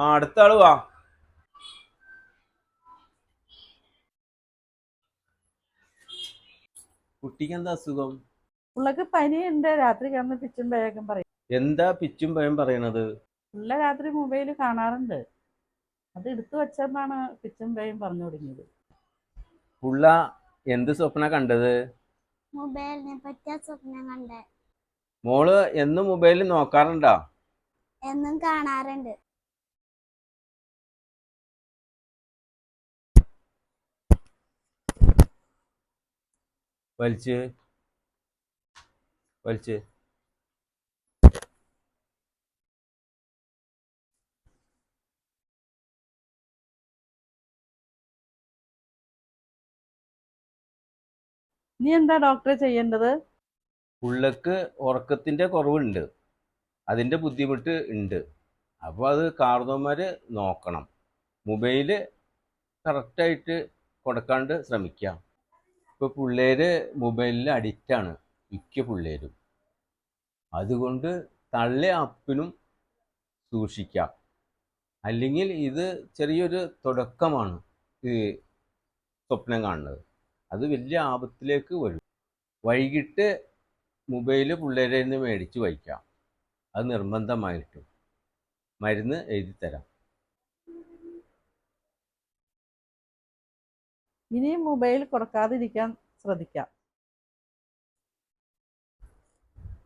ആ അടുത്ത ആൾ വാ. കുട്ടിക്ക് എന്താ അസുഖം? പിള്ളക്ക് പനിയുണ്ട്. രാത്രി കിടന്ന് പിച്ചും പേയൊക്കെ പറയും. എന്താ പിച്ചും ഭയം പറയണത്? പിള്ള രാത്രി മൊബൈൽ കാണാറുണ്ട്. അത് എടുത്തു വെച്ചെന്നാണ് പിച്ചും പേയും പറഞ്ഞു തുടങ്ങിയത്. പുള്ള എന്ത് സ്വപ്ന കണ്ടത്? മൊബൈലിനെ പറ്റിയ സ്വപ്നം കണ്ട്. മോൾ എന്നും മൊബൈലിൽ നോക്കാറുണ്ടോ? എന്നും കാണാറുണ്ട്. വലിച്ച്. വലിച്ച്. നീ എന്താ ഡോക്ടറെ ചെയ്യേണ്ടത്? പുള്ളക്ക് ഉറക്കത്തിന്റെ കുറവുണ്ട്. അതിന്റെ ബുദ്ധിമുട്ട് ഉണ്ട്. അപ്പോൾ അത് കാർന്നോമാര് നോക്കണം. മൊബൈൽ കറക്റ്റായിട്ട് കൊടുക്കാണ്ട് ശ്രമിക്കാം. ഇപ്പോൾ പിള്ളേര് മൊബൈലിൽ അഡിക്റ്റാണ് മിക്ക പിള്ളേരും. അതുകൊണ്ട് തള്ളി അപ്പിനും സൂക്ഷിക്കാം. അല്ലെങ്കിൽ ഇത് ചെറിയൊരു തുടക്കമാണ് ഈ സ്വപ്നം കാണുന്നത്. അത് വലിയ ആപത്തിലേക്ക് വരും. വൈകിട്ട് മൊബൈൽ പിള്ളേരെ നിന്ന് മേടിച്ച് വയ്ക്കാം. അത് നിർബന്ധമായിട്ടും. മരുന്ന് എഴുതി ഇനിയും മൊബൈൽ കൊടുക്കാതിരിക്കാൻ ശ്രദ്ധിക്കാം.